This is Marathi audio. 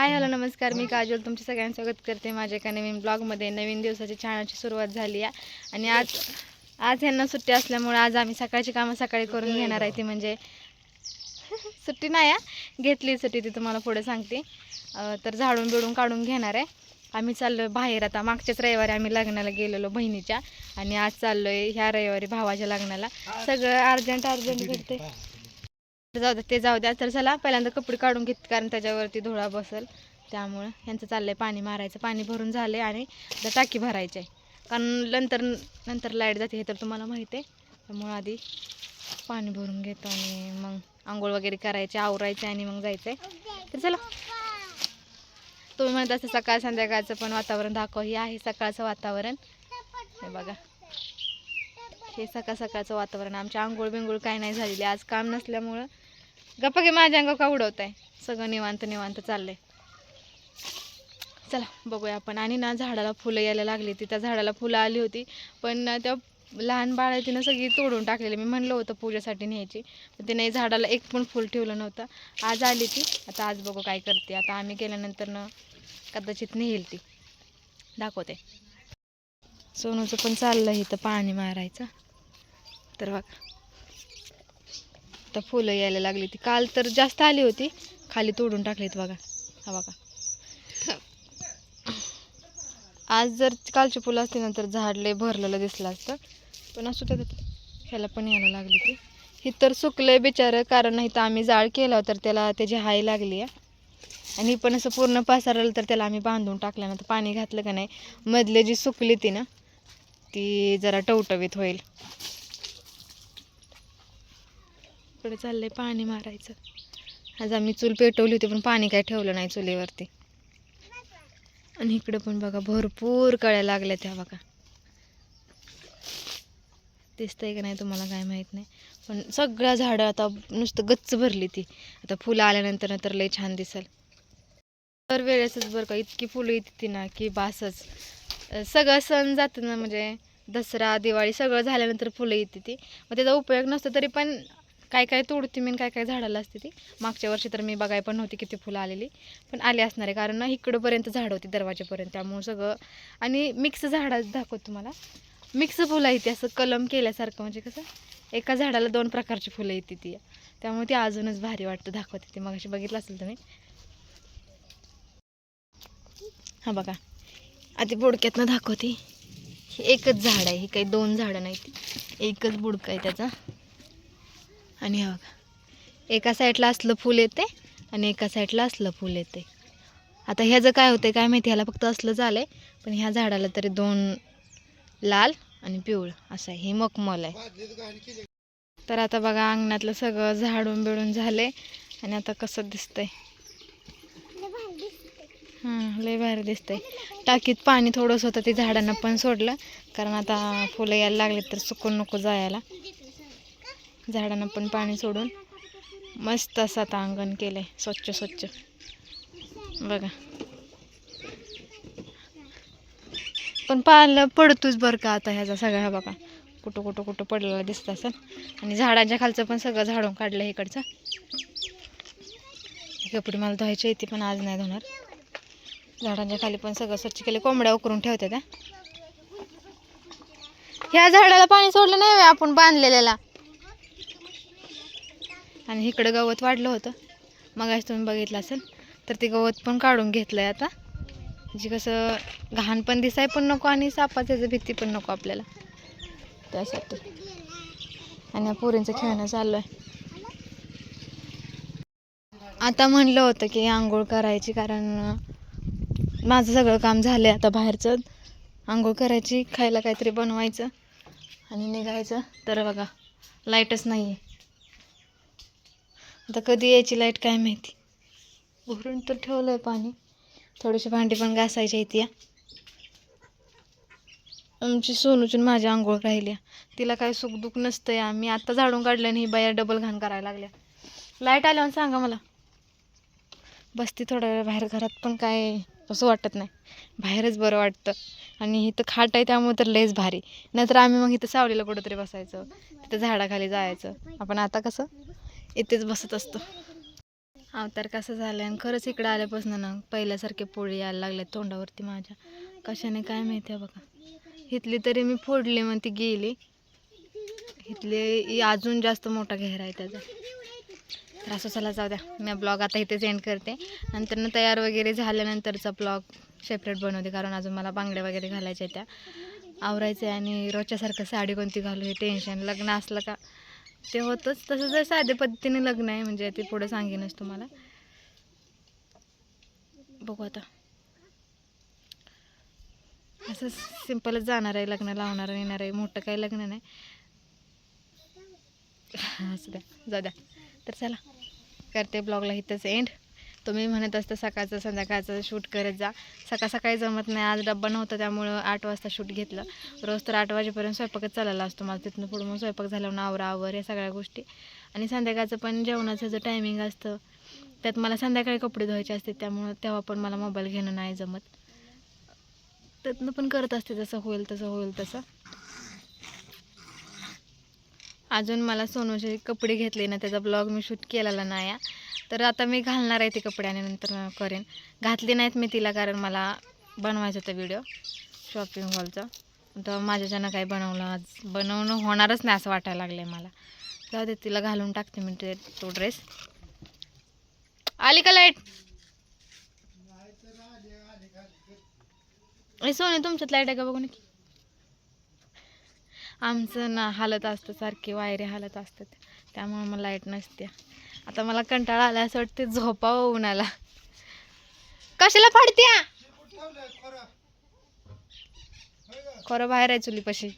हाय हॅलो नमस्कार. मी काजोल. तुमचे सगळ्यांचं स्वागत करते माझ्या एका नवीन ब्लॉगमध्ये. नवीन दिवसाची छानाची सुरुवात झाली आहे. आणि आज आज ह्यांना सुट्टी असल्यामुळे आज आम्ही सकाळची कामं सकाळी करून घेणार आहे ती म्हणजे सुट्टी नाही आहे घेतली सुट्टी ती तुम्हाला पुढे सांगते. तर झाडून बिडून काढून घेणार आहे. आम्ही चाललो बाहेर. आता मागच्याच रविवारी आम्ही लग्नाला गेलेलो बहिणीच्या. आणि आज चाललोय ह्या रविवारी भावाच्या लग्नाला. सगळं अर्जंट अर्जंट भेटते जाऊ द्या ते जाऊ द्या. तर चला पहिल्यांदा कपडे काढून घेत कारण त्याच्यावरती धुळा बसल. त्यामुळं यांचं चाललंय पाणी मारायचं. पाणी भरून झाले आणि आता टाकी भरायची आहे. कारण नंतर नंतर लाइट जाते हे तर तुम्हाला माहिती आहे. त्यामुळं आधी पाणी भरून घेतो आणि मग आंघोळ वगैरे करायचे आवरायचे आणि मग जायचं आहे तर चला. तुम्ही म्हणत असं सकाळ संध्याकाळचं पण वातावरण दाखव. हे आहे सकाळचं वातावरण. हे बघा. हे सकाळ सकाळचं वातावरण. आमच्या आंघोळ बिंघोळ काय नाही झालेली. आज काम नसल्यामुळं गप्प घे माझ्या अंग का उडवत आहे सगळं निवांत निवांत चाललंय. चला बघूया आपण. आणि ना झाडाला फुलं यायला लागली ती त्या झाडाला फुलं आली होती. पण त्या लहान बाळा तिनं सगळी तोडून टाकलेली. मी म्हणलं होतं पूजेसाठी न्यायची. पण तिने झाडाला एक पण फुल ठेवलं नव्हतं. आज आली ती. आता आज बघू काय करते. आता आम्ही गेल्यानंतर ना कदाचित नेईल ती. दाखवते. सोनूचं पण चाललं इथं पाणी मारायचं. तर बघा. आता फुलं यायला लागली ती. काल तर जास्त आली होती. खाली तोडून टाकलीत बघा. हा बघा. आज जर कालची फुलं असती ना तर झाड लय भरलेलं दिसलं असतं. पण असू त्यात ह्याला पण यायला लागली ती. ही तर सुकलंय बिचारं कारण नाही तर आम्ही जाळ केला तर त्याला त्याची हाय लागली आहे. आणि पण असं पूर्ण पसरलं तर त्याला आम्ही बांधून टाकल्यानंतर पाणी घातलं का नाही मधले जी सुकली ती ना ती जरा टवटवीत होईल. इकडे चाललंय पाणी मारायचं. आज आम्ही चूल पेटवली होती पण पाणी काय ठेवलं नाही चुलीवरती. आणि इकडे पण बघा भरपूर कळ्या लागल्या त्या बघा. दिसतंय का नाही तुम्हाला काय माहीत नाही. पण सगळ्या झाडं आता नुसतं गच्च भरली ती. आता फुलं आल्यानंतर नंतर लय छान दिसल. तर वेळेसच बरं का इतकी फुलं येते ती ना की बासच. सगळं सण जातं ना म्हणजे दसरा दिवाळी सगळं झाल्यानंतर फुलं येते ती. मग त्याचा उपयोग नसतो तरी पण काय काय तोडती मी काय काय झाडाला असते ती. मागच्या वर्षी तर मी बघाय पण नव्हती किती फुलं आलेली. पण आली असणार आहे कारण ना इकडंपर्यंत झाड होती दरवाजेपर्यंत. त्यामुळं सगळं आणि मिक्स झाडं दाखवत तुम्हाला. मिक्स फुलं येते असं कलम केल्यासारखं. म्हणजे कसं एका झाडाला दोन प्रकारची फुलं येते ती. त्यामुळे ती अजूनच भारी वाटतं दाखवते ती. मग बघितलं असेल तुम्ही. हा बघा. आधी बुडक्यातनं दाखवते. ही एकच झाड आहे. ही काही दोन झाडं नाही ती एकच बुडकं आहे त्याचा. आणि हा बघा. एका साईडला असलं फूल येते आणि एका साईडला असलं फूल येते. आता ह्याचं काय होतं काय माहिती? ह्याला फक्त असलं झालं आहे पण ह्या झाडाला तरी दोन लाल आणि पिवळं असं आहे. हे मखमल आहे. तर आता बघा अंगणातलं सगळं झाडून बिडून झाले आणि आता कसं दिसतंय? हां लय भारी दिसतंय. टाकीत पाणी थोडंसं होतं ते झाडांना पण सोडलं. कारण आता फुलं यायला लागले तर सुकून नको जायला. झाडांना पण पाणी सोडून मस्त असं आता अंगण केलं आहे स्वच्छ स्वच्छ. बघा. पण पाहिलं पडतोच बरं का आता ह्याचा सगळा बघा. कुठं कुठं कुठं पडलेला दिसत असेल. आणि झाडांच्या खालचं पण सगळं झाडून काढलं आहे इकडचं. कपडे मला धुवायचे येते पण आज नाही धुणार. झाडांच्या खाली पण सगळं स्वच्छ केले. कोंबड्या उकरून ठेवते त्या. ह्या झाडाला पाणी सोडलं नाही आपण बांधलेल्याला. आणि इकडं गवत वाढलं होतं. मग आज तुम्ही बघितलं असेल तर ते गवत पण काढून घेतलंय आता. म्हणजे कसं घाण पण दिसाय पण नको आणि सापाचं भीती पण नको आपल्याला. त्यासाठी. आणि या पोरींचं खेळणं चालू आहे आता म्हणलं होतं की आंघोळ करायची कारण माझं सगळं काम झालं आहे आता बाहेरचं. आंघोळ करायची खायला काहीतरी बनवायचं आणि निघायचं. तर बघा लाईटच नाही आहे आता कधी यायची लाइट काय माहिती? भरून तर ठेवलं आहे पाणी. थोडीशी भांडी पण घासायची आहे या. आमची सोनूची माझ्या आंघोळ राहिली तिला काय सुखदुख नसतं या मी आत्ता झाडून काढलं नाही ही बाया डबल घाण करायला लागल्या. लाइट आल्यावर सांगा मला. बसती थोडा वेळ बाहेर घरात पण काय असं वाटत नाही. बाहेरच बरं वाटतं. आणि इथं खाट आहे त्यामुळे तर लयच भारी. नाहीतर आम्ही मग इथं सावलीला कुठंतरी बसायचं. तिथं झाडाखाली जायचं. आपण आता कसं? इथेच बसत असतो. अवतार कसं झालं आणि खरंच इकडं आल्यापासून ना पहिल्यासारखे पोळी यायला लागले तोंडावरती माझ्या. कशाने काय माहिती आहे बघा. इथली तरी मी फोडली मग ती गेली. इथले अजून जास्त मोठा घेरा आहे त्याचा. तर असं चला जाऊ द्या. मी ब्लॉग आता इथेच एंड करते. नंतर तयार वगैरे झाल्यानंतरचा ब्लॉग सेपरेट बनवते कारण अजून मला बांगड्या वगैरे घालायच्या आहेत त्या. आवरायचं आहे आणि रोजच्यासारखं साडी कोणती घालू हे टेन्शन लग्न असलं का ते होतंच. तसं जर साध्या पद्धतीने लग्न आहे म्हणजे ते पुढं सांगेनच तुम्हाला. बघू आता. असं सिम्पलच जाणार आहे लग्न लावणार येणार आहे. मोठं काही लग्न नाही. असं द्या. जाऊ द्या. तर चला करते ब्लॉगला इथंच एंड तुम्ही म्हणत असता सकाळचं संध्याकाळचं शूट करत जा. सकाळ सकाळी जमत नाही आज डब्बा नव्हता त्यामुळं आठ वाजता शूट घेतलं. रोज तर आठ वाजेपर्यंत स्वयंपाकच चाललेला असतो माझं. तिथून पुढं मग स्वयंपाक झाल्यावर आवर आवर या सगळ्या गोष्टी. आणि संध्याकाळचं पण जेवणाचं जे टायमिंग असतं त्यात मला संध्याकाळी कपडे धुवायचे असते त्यामुळं तेव्हा पण मला मोबाईल घेणं नाही जमत. त्यातनं पण करत असते जसं होईल तसं होईल तसं. अजून मला सोनूचे कपडे घेतले ना त्याचा ब्लॉग मी शूट केलेला नाही आहे. तर आता मी घालणार आहे ते कपडे आणि नंतर करेन. घातले नाहीत मी तिला कारण मला बनवायचं होतं व्हिडिओ शॉपिंग हॉलचा तर माझ्याच्यानं काही बनवलं आज बनवणं होणारच नाही असं वाटायला लागलं आहे मला. जाऊ दे तिला घालून टाकते मी ते तो ड्रेस आली का लाइट ए सोने तुमच्यात लाइट आहे का? बघू की आमचं ना हालत असतं सारखी वायरे हालत असतात. त्यामुळे मला लाइट नसते आता मला कंटाळा आला असं वाटते झोपावं उन्हाला. कशाला फाडत्या? खरं बाहेर आहे चुलीपाशी.